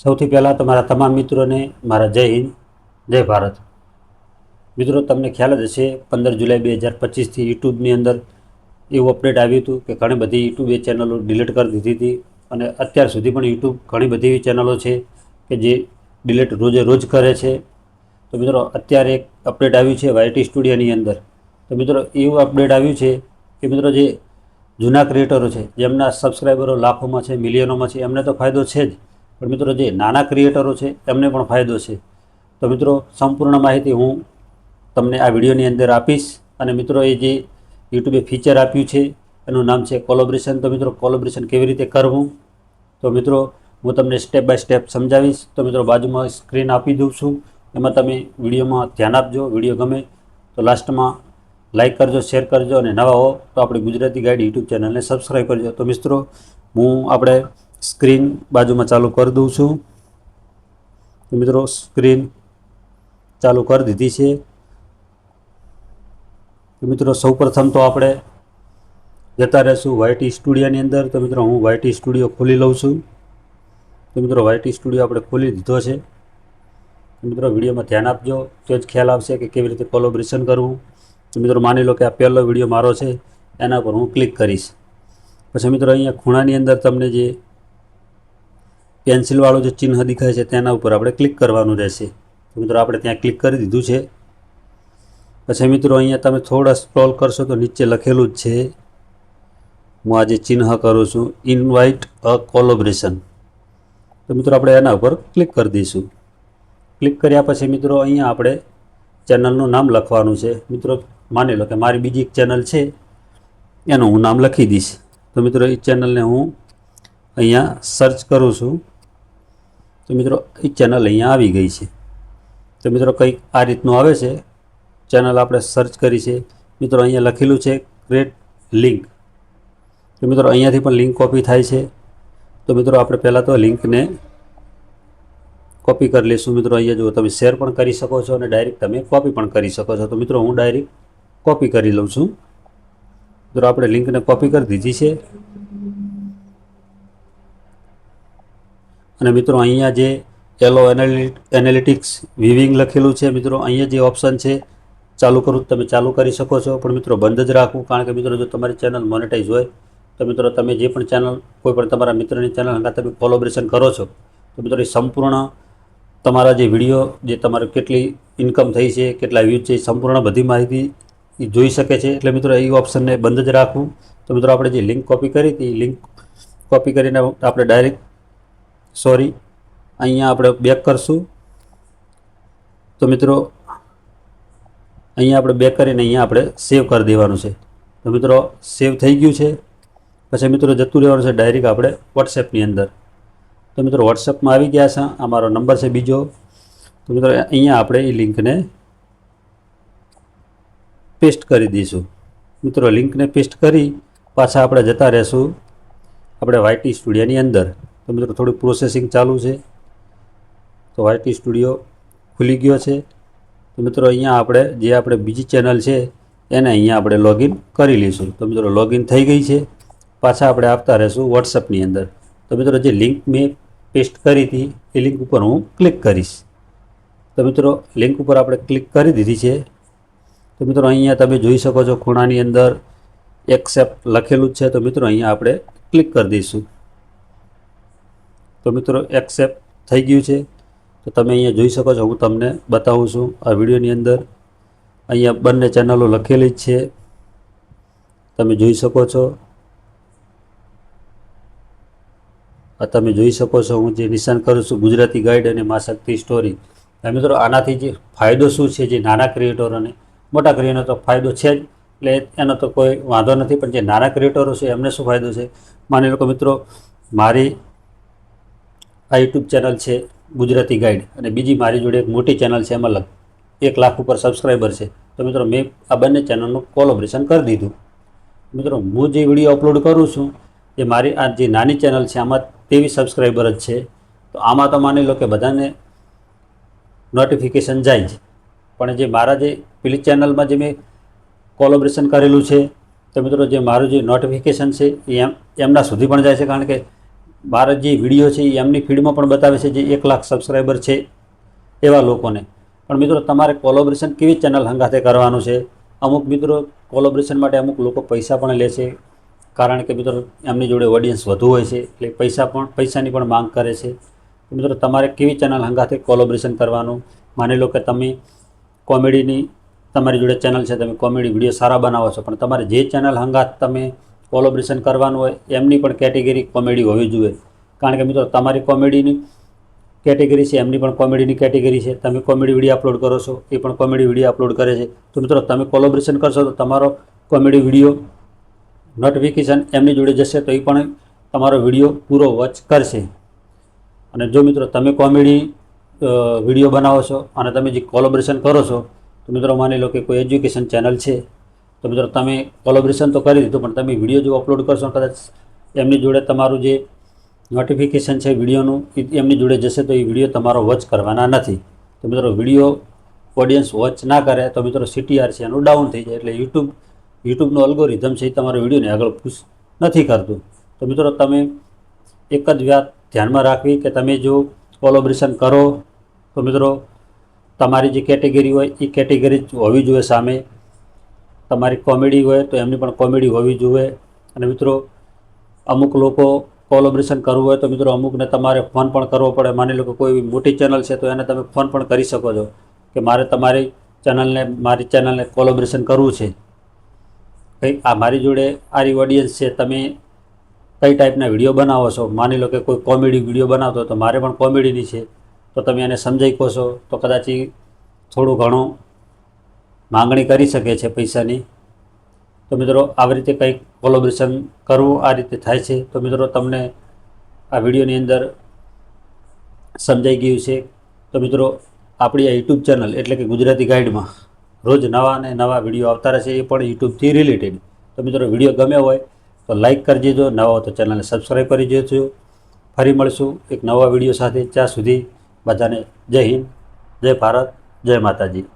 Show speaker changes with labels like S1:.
S1: સૌથી પહેલાં તમારા તમામ મિત્રોને મારા જય હિન્દ, જય ભારત. મિત્રો, તમને ખ્યાલ જ હશે, પંદર જુલાઈ બે હજાર પચીસથી યુટ્યુબની અંદર એવું અપડેટ આવ્યું હતું કે ઘણી બધી યુટ્યુબ એ ચેનલો ડિલીટ કરી દીધી હતી અને અત્યાર સુધી પણ યુટ્યુબ ઘણી બધી એવી ચેનલો છે કે જે ડિલીટ રોજે રોજ કરે છે. તો મિત્રો, અત્યારે એક અપડેટ આવ્યું છે વાયટી સ્ટુડિયોની અંદર. તો મિત્રો, એવું અપડેટ આવ્યું છે કે મિત્રો, જે જૂના ક્રિએટરો છે, જેમના સબસ્ક્રાઈબરો લાખોમાં છે, મિલિયનોમાં છે, એમને તો ફાયદો છે જ. પણ મિત્રો જે નાના ક્રિએટરો છે, એમને પણ ફાયદો છે. તો મિત્રો, સંપૂર્ણ માહિતી હું તમને આ વિડીયોની અંદર આપીશ અને મિત્રો એ જે યુટ્યુબે ફીચર આપ્યું છે, એનું નામ છે કોલોબ્રેશન તો મિત્રો કોલોબ્રેશન કેવી રીતે કરવું? તો મિત્રો, હું તમને સ્ટેપ બાય સ્ટેપ સમજાવીશ. તો મિત્રો, બાજુમાં સ્ક્રીન આપી દઉં છું. એમાં તમે વિડીયોમાં ધ્યાન આપજો. વીડિયો ગમે તો લાસ્ટમાં લાઈક કરજો શેર કરજો અને નવા હો તો આપણી ગુજરાતી ગાઈડ યુટ્યુબ ચેનલને સબસ્ક્રાઈબ કરજો. તો મિત્રો, હું આપણે સ્ક્રીન બાજુમાં ચાલુ કરી દઉં છું. તો મિત્રો, સ્ક્રીન ચાલુ કરી દીધી છે. તો મિત્રો, સૌપ્રથમ તો આપણે જતા રહેશું વાયટી સ્ટુડિયોની અંદર. તો મિત્રો, હું વાયટી સ્ટુડિયો ખોલી લઉં છું. તો મિત્રો વાયટી સ્ટુડિયો આપણે ખોલી દીધો છે. મિત્રો, વિડીયોમાં ધ્યાન આપજો. તો જ ખ્યાલ આવશે કે કેવી રીતે કોલોબ્રેશન કરવું. તો મિત્રો, માની લો કે આ પહેલો વીડિયો મારો છે. એના પર હું ક્લિક કરીશ. પછી મિત્રો, અહીંયા ખૂણાની અંદર તમને જે પેન્સિલવાળું જે ચિહ્ન દેખાય છે તેના ઉપર આપણે ક્લિક કરવાનું રહેશે. તો મિત્રો આપણે ત્યાં ક્લિક કરી દીધું છે. પછી મિત્રો અહીંયા તમે થોડા સ્ક્રોલ કરશો તો નીચે લખેલું જ છે. હું આજે ચિહ્ન કરું છું ઇનવાઇટ અ કોલોબ્રેશન તો મિત્રો આપણે એના ઉપર ક્લિક કરી દઈશું. ક્લિક કર્યા પછી મિત્રો અહીંયા આપણે ચેનલનું નામ લખવાનું છે. મિત્રો માની લો કે મારી બીજી એક ચેનલ છે. એનું હું નામ લખી દઈશ. તો મિત્રો એ ચેનલને હું અહીંયા સર્ચ કરું છું. તો મિત્રો, એ ચેનલ અહીંયા આવી ગઈ છે. તો મિત્રો, કંઈક આ રીતનું આવે છે. ચેનલ આપણે સર્ચ કરી છે. મિત્રો, અહીંયા લખેલું છે ક્રિએટ લિંક તો મિત્રો, અહીંયાથી પણ લિંક કોપી થાય છે. તો મિત્રો, આપણે પહેલાં તો લિંકને કોપી કરી લઈશું. મિત્રો, અહીંયા જો તમે શેર પણ કરી શકો છો અને ડાયરેક્ટ તમે કોપી પણ કરી શકો છો. તો મિત્રો, હું ડાયરેક્ટ કોપી કરી લઉં છું. મિત્રો, આપણે લિંકને કોપી કરી દીધી છે. અને મિત્રો, અહીંયા જે એલો એનાલિટિક્સ વિવિંગ લખેલું છે, મિત્રો, અહીંયા જે ઓપ્શન છે, ચાલુ કરું, તમે ચાલુ કરી શકો છો. પણ મિત્રો, બંધ જ રાખવું, કારણ કે મિત્રો, જો તમારી ચેનલ મોનેટાઈઝ હોય, તો મિત્રો, તમે જે પણ ચેનલ કોઈ પણ તમારા મિત્રની ચેનલ હંગા તમે કોલોબ્રેશન કરો છો, તો મિત્રો, એ સંપૂર્ણ તમારા જે વીડિયો જે તમારે કેટલી ઇન્કમ થઈ છે, કેટલા વ્યૂઝ છે, એ સંપૂર્ણ બધી માહિતી એ જોઈ શકે છે. એટલે મિત્રો, એ ઓપ્શનને બંધ જ રાખવું. તો મિત્રો, આપણે જે લિંક કોપી કરી હતી લિંક કોપી કરીને આપણે ડાયરેક્ટ સોરી. અહીંયા આપણે બેક કરશું. તો મિત્રો, અહીંયા આપણે બેક કરીને અહીંયા આપણે સેવ કરી દેવાનું છે. તો મિત્રો સેવ થઈ ગયું છે. પછી મિત્રો, જતું રહેવાનું છે ડાયરેક્ટ આપણે વોટ્સએપની અંદર. તો મિત્રો વોટ્સએપમાં આવી ગયા છે. આ મારો નંબર છે બીજો. તો મિત્રો, અહીંયા આપણે એ લિંકને પેસ્ટ કરી દઈશું. મિત્રો, લિંકને પેસ્ટ કરી પાછા આપણે જતા રહેશું. આપણે વાયટી સ્ટુડિયોની અંદર. તો થોડું પ્રોસેસિંગ ચાલુ છે. તો વાયટી સ્ટુડિયો ખુલી ગયો છે. તો મિત્રો, અહીંયા આપણે, જે આપણે બીજી ચેનલ છે, એને અહીંયા આપણે લોગિન કરી લઈશું. તો મિત્રો લોગિન થઈ ગઈ છે. પાછા આપણે આપતા રહીશું વોટ્સઅપની અંદર. તો મિત્રો, જે લિંક મેં પેસ્ટ કરી હતી, એ લિંક ઉપર હું ક્લિક કરીશ. તો મિત્રો લિંક ઉપર આપણે ક્લિક કરી દીધી છે. તો મિત્રો, અહીંયા તમે જોઈ શકો છો ખૂણાની અંદર એક્સેપ્ટ લખેલું જ છે. તો મિત્રો, અહીંયા આપણે ક્લિક કરી દઈશું. તો મિત્રો એક્સેપ્ટ થઈ ગયું છે. તો તમે અહીંયા જોઈ શકો છો, હું તમને બતાવું છું. આ વિડીયોની અંદર અહીંયા બંને ચેનલો લખેલી જ છે. તમે જોઈ શકો છો. આ તમે જોઈ શકો છો, હું જે નિશાન કરું છું, ગુજરાતી ગાઈડ અને મા શક્તિ સ્ટોરી મિત્રો, આનાથી જે ફાયદો શું છે, જે નાના ક્રિએટરોને મોટા ક્રિએટરનો તો ફાયદો છે જ, એટલે એનો તો કોઈ વાંધો નથી, પણ જે નાના ક્રિએટરો છે, એમને શું ફાયદો છે? માની લો મિત્રો, મારી આ યુટ્યુબ ચેનલ છે ગુજરાતી ગાઈડ. અને બીજી મારી જોડે એક મોટી ચેનલ છે એમાં અલગ એક લાખ ઉપર સબસ્ક્રાઈબર છે. તો મિત્રો મેં આ બંને ચેનલનું કોલોબરેશન કરી દીધું. મિત્રો હું જે વીડિયો અપલોડ કરું છું, એ મારી આ જે નાની ચેનલ છે આમાં તેવી સબસ્ક્રાઈબર જ છે. તો આમાં તો માની લો કે બધાને નોટિફિકેશન જાય જ. પણ જે મારા જે પેલી ચેનલમાં જે મેં કોલોબરેશન કરેલું છે, તો મિત્રો જે મારું જે નોટિફિકેશન છે, એ એમ એમના સુધી પણ જાય છે. કારણ કે મારા જે વીડિયો છે એ એમની ફીડમાં પણ બતાવે છે જે એક લાખ સબસ્ક્રાઈબર છે એવા લોકોને. પણ મિત્રો, તમારે કોલોબ્રેશન કેવી ચેનલ હંગાથે કરવાનું છે? અમુક મિત્રો કોલોબ્રેશન માટે અમુક લોકો પૈસા પણ લે છે. કારણ કે મિત્રો, એમની જોડે ઓડિયન્સ વધુ હોય છે, એટલે પૈસા પણ, પૈસાની પણ માંગ કરે છે. મિત્રો, તમારે કેવી ચેનલ હંગાથે કોલોબ્રેશન કરવાનું? માની લો કે તમે કોમેડીની, તમારી જોડે ચેનલ છે, તમે કોમેડી વીડિયો સારા બનાવો છો, પણ તમારે જે ચેનલ હંગાત તમે કોલોબ્રેશન કરવાનું હોય, એમની પણ કેટેગરી કોમેડી હોવી જોઈએ. કારણ કે મિત્રો, તમારી કોમેડીની કેટેગરી છે, એમની પણ કોમેડીની કેટેગરી છે. તમે કોમેડી વીડિયો અપલોડ કરો છો, એ પણ કોમેડી વીડિયો અપલોડ કરે છે. તો મિત્રો, તમે કોલોબ્રેશન કરશો તો તમારો કોમેડી વીડિયો નોટિફિકેશન એમની જોડે જશે તો એ પણ તમારો વીડિયો પૂરો વોચ કરશે. અને જો મિત્રો, તમે કોમેડી વીડિયો બનાવો છો અને તમે જે કોલોબ્રેશન કરો છો, તો મિત્રો માની લો કે કોઈ એજ્યુકેશન ચેનલ છે તો મિત્રો તમે કોલોબ્રેશન તો કરી દીધું, પણ તમે વીડિયો જો અપલોડ કરશો, કદાચ એમની જોડે તમારું જે નોટિફિકેશન છે વિડીયોનું, એ એમની જોડે જશે, તો એ વીડિયો તમારો વોચ કરવાના નથી. તો મિત્રો વીડિયો ઓડિયન્સ વોચ ના કરે, તો મિત્રો સીટીઆર છે એનું ડાઉન થઈ જાય, એટલે યુટ્યુબ યુટ્યુબનું અલ્ગોરિધમ છે એ તમારા વિડીયોને આગળ પુશ નથી કરતું. તો મિત્રો તમે એક જ વાત ધ્યાનમાં રાખવી કે તમે જો કોલોબ્રેશન કરો, તો મિત્રો તમારી જે કેટેગરી હોય, એ કેટેગરી હોવી જોઈએ સામે. તમારી કોમેડી હોય તો એમની પણ કોમેડી હોવી જોઈએ. અને મિત્રો, અમુક લોકો કોલોબ્રેશન કરવું હોય તો મિત્રો અમુકને તમારે ફોન પણ કરવો પડે. માની લો કે કોઈ મોટી ચેનલ છે તો એને તમે ફોન પણ કરી શકો છો કે મારે તમારી ચેનલને મારી ચેનલને કોલોબ્રેશન કરવું છે. કંઈ આ મારી જોડે, આરી ઓડિયન્સ છે, તમે કઈ ટાઈપના વીડિયો બનાવો છો? માની લો કે કોઈ કોમેડી વીડિયો બનાવતો તો મારે પણ કોમેડીની છે. તો તમે એને સમજાઈ કહો છો. તો કદાચ થોડું ઘણું માંગણી કરી શકે છે પૈસાની. તો મિત્રો, આવી રીતે કંઈક કોલોબ્રેશન કરવું આ રીતે થાય છે. તો મિત્રો, તમને આ વિડીયોની અંદર સમજાઈ ગયું છે. તો મિત્રો, આપણી આ યુટ્યુબ ચેનલ એટલે કે ગુજરાતી ગાઈડમાં રોજ નવા અને નવા વીડિયો આવતા રહેશે, એ પણ યુટ્યુબથી રિલેટેડ તો મિત્રો, વીડિયો ગમ્યો હોય તો લાઈક કરી દેજો, નવા હોય તો ચેનલને સબસ્ક્રાઈબ કરી દેજો. ફરી મળશું એક નવા વીડિયો સાથે. ત્યાં સુધી બધાને જય હિન્દ, જય ભારત, જય માતાજી.